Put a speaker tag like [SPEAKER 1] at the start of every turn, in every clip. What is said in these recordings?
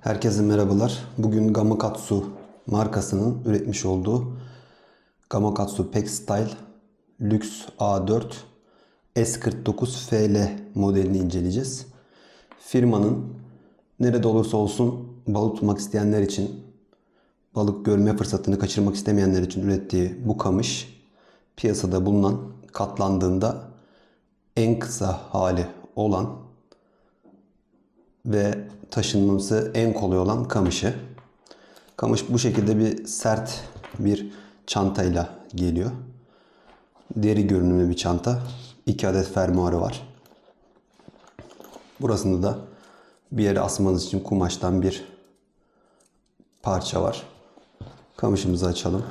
[SPEAKER 1] Herkese merhabalar. Bugün Gamakatsu markasının üretmiş olduğu Gamakatsu Pack Style Lux A4 S49 FL modelini inceleyeceğiz. Firmanın nerede olursa olsun balık tutmak isteyenler için, balık görme fırsatını kaçırmak istemeyenler için ürettiği bu kamış piyasada bulunan katlandığında en kısa hali olan ve taşınması en kolay olan kamışı. Kamış bu şekilde bir sert bir çantayla geliyor. Deri görünümlü bir çanta. 2 adet fermuarı var. Burasında da bir yere asmanız için kumaştan bir parça var. Kamışımızı açalım.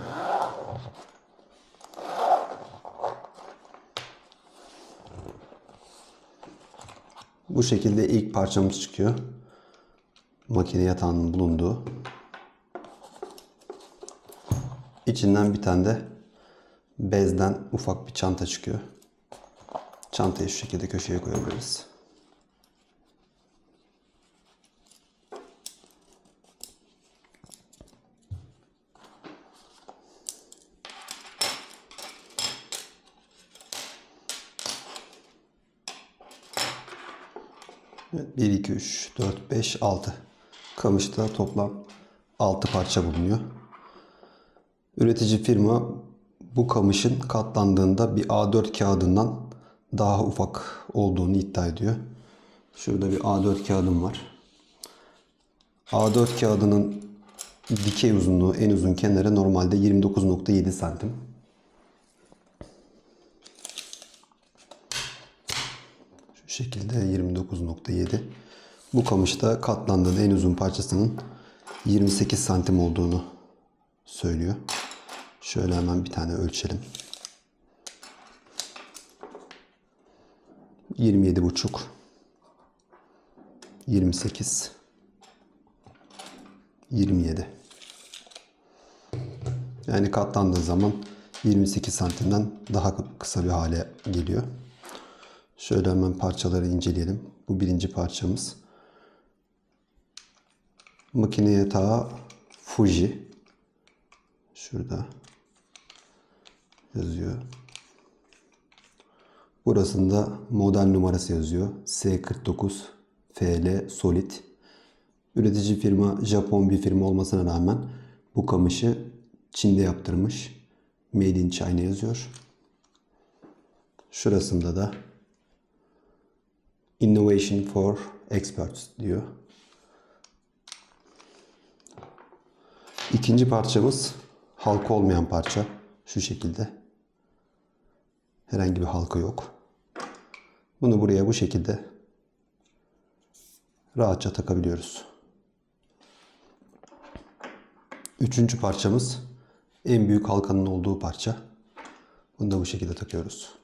[SPEAKER 1] Bu şekilde ilk parçamız çıkıyor. Makine yatağının bulunduğu. İçinden bir tane de bezden ufak bir çanta çıkıyor. Çantayı şu şekilde köşeye koyabiliriz. Evet, 1, 2, 3, 4, 5, 6. Kamışta toplam 6 parça bulunuyor. Üretici firma bu kamışın katlandığında bir A4 kağıdından daha ufak olduğunu iddia ediyor. Şurada bir A4 kağıdım var. A4 kağıdının dikey uzunluğu en uzun kenarı normalde 29.7 santim. Şu şekilde 29.7. Bu kamışta katlandığında en uzun parçasının 28 santim olduğunu söylüyor. Şöyle hemen bir tane ölçelim. 27 buçuk. 28 27 yani katlandığı zaman 28 santimden daha kısa bir hale geliyor. Şöyle hemen parçaları inceleyelim. Bu birinci parçamız. Makine yatağı Fuji. Şurada yazıyor. Burasında model numarası yazıyor. S49 FL Solid. Üretici firma Japon bir firma olmasına rağmen bu kamışı Çin'de yaptırmış. Made in China yazıyor. Şurasında da Innovation for Experts diyor. İkinci parçamız halka olmayan parça. Şu şekilde. Herhangi bir halka yok. Bunu buraya bu şekilde rahatça takabiliyoruz. Üçüncü parçamız en büyük halkanın olduğu parça. Bunu da bu şekilde takıyoruz.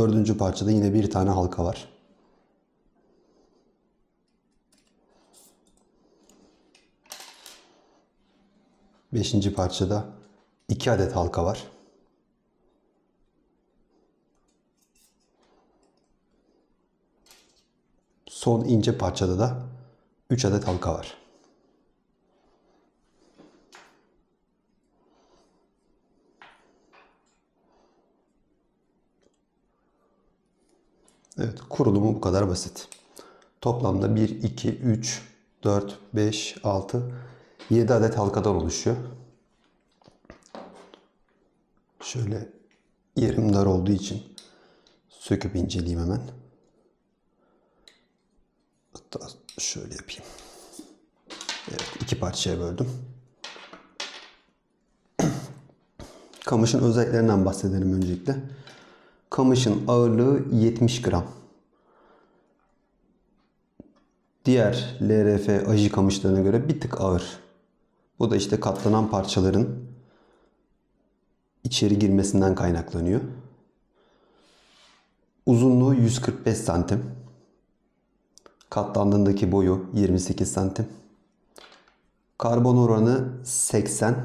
[SPEAKER 1] Dördüncü parçada yine bir tane halka var. Beşinci parçada iki adet halka var. Son ince parçada da 3 adet halka var. Evet, kurulumu bu kadar basit. Toplamda 1, 2, 3, 4, 5, 6, 7 adet halkadan oluşuyor. Şöyle yerim dar olduğu için söküp inceleyeyim hemen. Hatta şöyle yapayım. Evet, iki parçaya böldüm. Kamışın özelliklerinden bahsedelim öncelikle. Kamışın ağırlığı 70 gram. Diğer LRF aji kamışlarına göre bir tık ağır. Bu da işte katlanan parçaların içeri girmesinden kaynaklanıyor. Uzunluğu 145 santim. Katlandığındaki boyu 28 santim. Karbon oranı 80.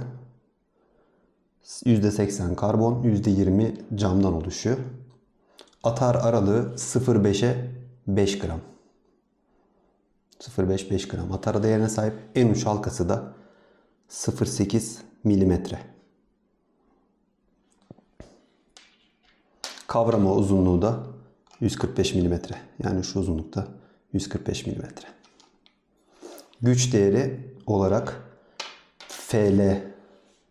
[SPEAKER 1] %80 karbon, %20 camdan oluşuyor. Atar aralığı 0.5'e 5 gram. 0.5-5 gram. Atar değerine sahip en uç halkası da 0.8 milimetre. Kavrama uzunluğu da 145 milimetre. Yani şu uzunlukta 145 milimetre. Güç değeri olarak FL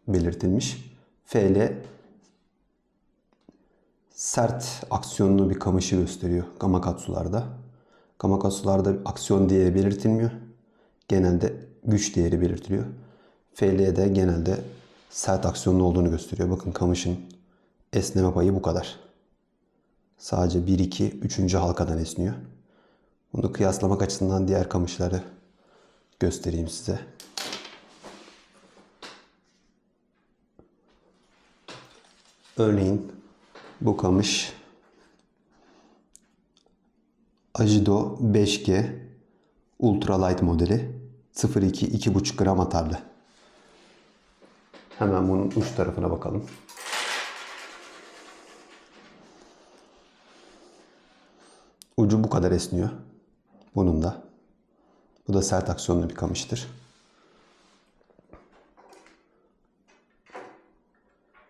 [SPEAKER 1] belirtilmiş. FL sert aksiyonlu bir kamışı gösteriyor gamakatsularda. Gamakatsularda aksiyon değeri belirtilmiyor. Genelde güç değeri belirtiliyor. FL'de genelde sert aksiyonlu olduğunu gösteriyor. Bakın kamışın esneme payı bu kadar. Sadece 1, 2, 3. halkadan esniyor. Bunu kıyaslamak açısından diğer kamışları göstereyim size. Örneğin bu kamış Ajido 5G Ultralight modeli 0.2 2.5 gram atarlı. Hemen bunun uç tarafına bakalım. Ucu bu kadar esniyor. Bunun da. Bu da sert aksiyonlu bir kamıştır.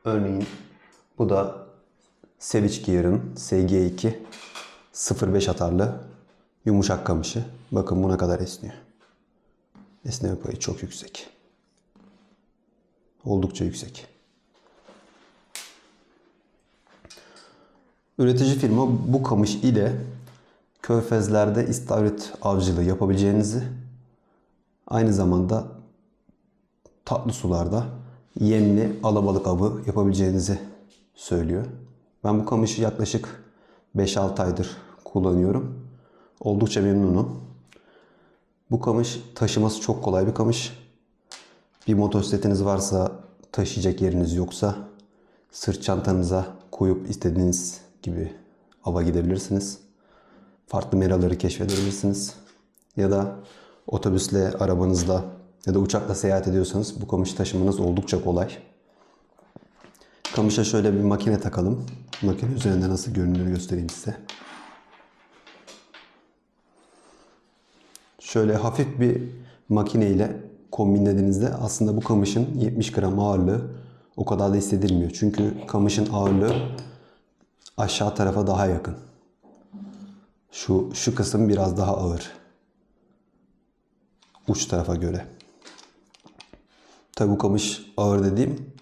[SPEAKER 1] Örneğin bu da Savage Gear'ın SG2 05 atarlı yumuşak kamışı. Bakın buna kadar esniyor. Esneme payı çok yüksek. Oldukça yüksek. Üretici firma bu kamış ile körfezlerde istavrit avcılığı yapabileceğinizi aynı zamanda tatlı sularda yemli alabalık avı yapabileceğinizi söylüyor. Ben bu kamışı yaklaşık 5-6 aydır kullanıyorum. Oldukça memnunum. Bu kamış taşıması çok kolay bir kamış. Bir motosikletiniz varsa taşıyacak yeriniz yoksa sırt çantanıza koyup istediğiniz gibi ava gidebilirsiniz. Farklı meraları keşfedebilirsiniz. Ya da otobüsle, arabanızla ya da uçakla seyahat ediyorsanız bu kamışı taşımanız oldukça kolay. Kamışa şöyle bir makine takalım. Makine üzerinde nasıl göründüğünü göstereyim size. Şöyle hafif bir makine ile kombinlediğinizde aslında bu kamışın 70 gram ağırlığı o kadar da hissedilmiyor. Çünkü kamışın ağırlığı aşağı tarafa daha yakın. Şu şu kısım biraz daha ağır. Uç tarafa göre. Tabi bu kamış ağır dediğim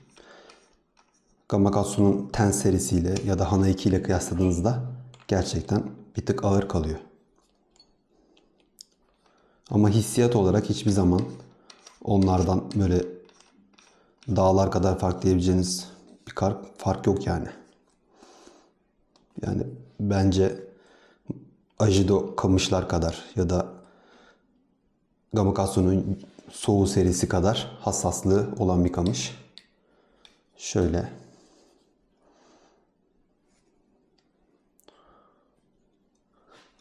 [SPEAKER 1] Gamakatsu'nun Ten serisiyle ya da Hana 2 ile kıyasladığınızda gerçekten bir tık ağır kalıyor. Ama hissiyat olarak hiçbir zaman onlardan böyle dağlar kadar fark diyebileceğiniz bir fark yok yani. Yani bence Ajido kamışlar kadar ya da Gamakatsu'nun Soğu serisi kadar hassaslığı olan bir kamış. Şöyle.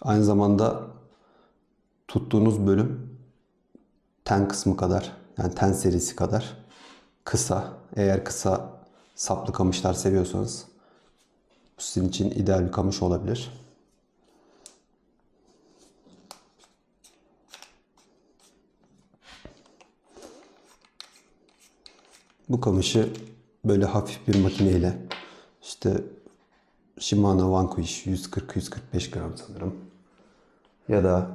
[SPEAKER 1] Aynı zamanda tuttuğunuz bölüm ten kısmı kadar yani ten serisi kadar kısa. Eğer kısa saplı kamışlar seviyorsanız bu sizin için ideal bir kamış olabilir. Bu kamışı böyle hafif bir makineyle işte Shimano Vanquish 140-145 gram sanırım. Ya da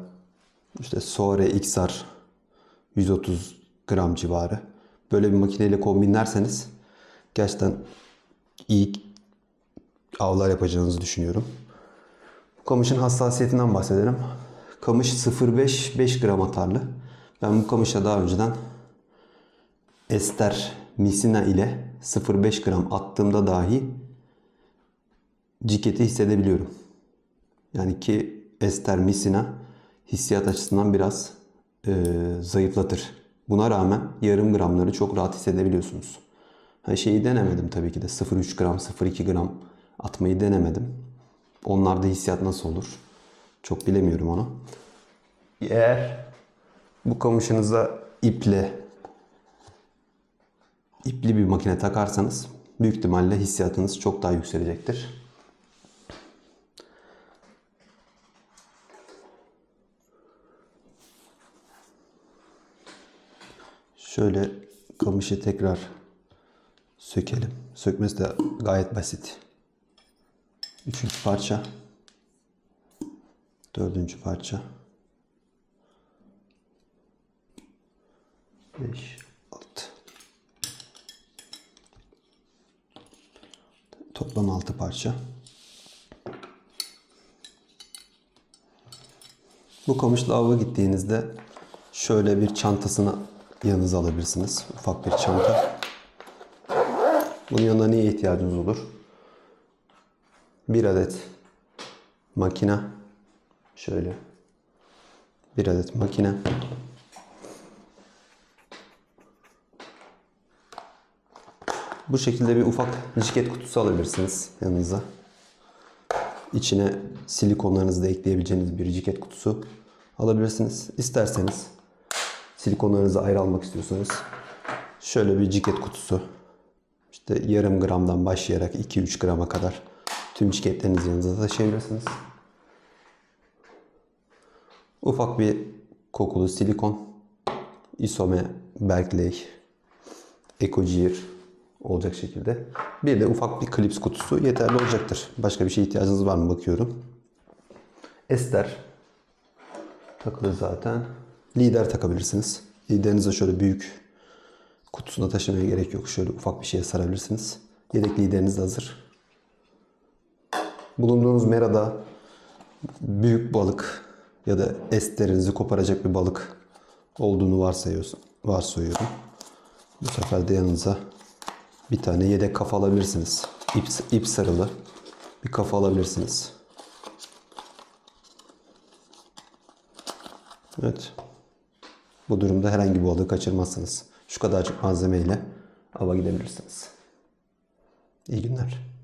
[SPEAKER 1] işte Sore XR 130 gram civarı. Böyle bir makineyle kombinlerseniz gerçekten iyi avlar yapacağınızı düşünüyorum. Kamışın hassasiyetinden bahsedelim. Kamış 0.5 5 gram atarlı. Ben bu kamışa daha önceden ester misina ile 0.5 gram attığımda dahi ciketi hissedebiliyorum. Yani ki ester misina hissiyat açısından biraz e, zayıflatır. Buna rağmen yarım gramları çok rahat hissedebiliyorsunuz. Ha, şeyi denemedim tabii ki de 0.3 gram 0.2 gram atmayı denemedim. Onlarda hissiyat nasıl olur? Çok bilemiyorum onu. Eğer bu kamışınıza iple ipli bir makine takarsanız büyük ihtimalle hissiyatınız çok daha yükselecektir. Şöyle kamışı tekrar sökelim. Sökmesi de gayet basit. Üçüncü parça. Dördüncü parça. Beş, altı. Toplam altı parça. Bu kamışla ava gittiğinizde şöyle bir çantasını yanınıza alabilirsiniz. Ufak bir çanta. Bunun yanında neye ihtiyacınız olur? Bir adet makine. Şöyle. Bir adet makine. Bu şekilde bir ufak ciket kutusu alabilirsiniz yanınıza. İçine silikonlarınızı da ekleyebileceğiniz bir ciket kutusu alabilirsiniz. İsterseniz silikonlarınızı ayrı almak istiyorsanız şöyle bir ciket kutusu işte yarım gramdan başlayarak 2-3 grama kadar tüm ciketlerinizi yanınıza taşıyabilirsiniz. Ufak bir kokulu silikon, isome, Berkeley, Ecogir olacak şekilde. Bir de ufak bir klips kutusu yeterli olacaktır. Başka bir şeye ihtiyacınız var mı bakıyorum. Ester takılı zaten. Lider takabilirsiniz. Liderinize şöyle büyük kutusuna taşımaya gerek yok. Şöyle ufak bir şeye sarabilirsiniz. Yedek lideriniz de hazır. Bulunduğunuz merada büyük balık ya da esterinizi koparacak bir balık olduğunu varsayıyorsun, varsayıyorum. Bu sefer de yanınıza bir tane yedek kafa alabilirsiniz. İp, ip sarılı bir kafa alabilirsiniz. Evet. Bu durumda herhangi bir balığı kaçırmazsınız. Şu kadarcık malzemeyle ava gidebilirsiniz. İyi günler.